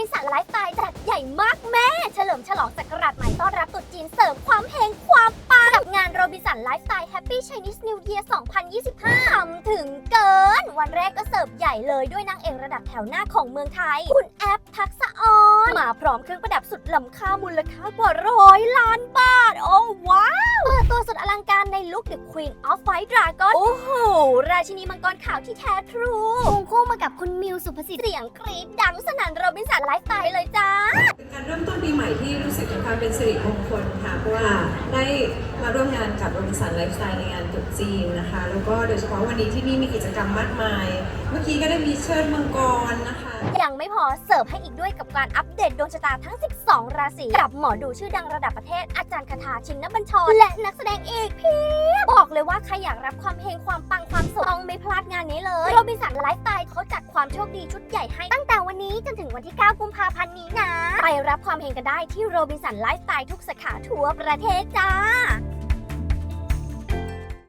ไลฟ์สไตล์จัดใหญ่มากแม่ เฉลิมฉลองศักราชใหม่ต้อนรับตรุษจีนเสริมความเฮงความปังกับงานโรบินสันไลฟ์สไตล์แฮปปี้ไชนีสนิวเยียร์2025ทำถึงเกิน วันแรกก็เสิร์ฟใหญ่เลยด้วยนางเอกระดับแถวหน้าของเมืองไทย คุณแอปทักษะออน มาพร้อมเครื่องประดับสุดล้ำค่ามูลค่ากว่าร้อยล้านบาท ลังการในลุค The Queen of White Dragon โอ้โห ราชินีมังกรขาวที่แท้ทรูควงคู่มากับคุณมิวสุภสิทธิ์เสียงกรี๊ดดังสนั่นโรบินสันไลฟ์สไตล์เลยจ้าเปีใหม่ที่รู้สึกถึงความเป็นสิริมงคลค่ะ เพราะว่าได้มาร่วมงานกับโรบินสันไลฟ์สไตล์ในงานตรุษจีนนะคะ แล้วก็โดยเฉพาะวันนี้ที่นี่มีกิจกรรมมากมาย เมื่อกี้ก็ได้มีเชิดมังกรนะคะ ยังไม่พอเสิร์ฟให้อีกด้วยกับการอัปเดตดวงชะตาทั้ง 12 ราศีกับหมอดูชื่อดังระดับประเทศอาจารย์คาถาชินบัญชร และนักแสดงอีกเพียบบอกเลยว่าใครอยากรับความเฮงความปังความสุขต้องไม่พลาดงานนี้เลยโรบินสันไลฟ์สไตล์ ความโชคดีชุดใหญ่ให้ตั้งแต่วันนี้จนถึงวันที่ 9 กุมภาพันธ์นี้นะ ไปรับความเฮงกันได้ที่โรบินสันไลฟ์สไตล์ทุกสาขาทั่วประเทศจ้า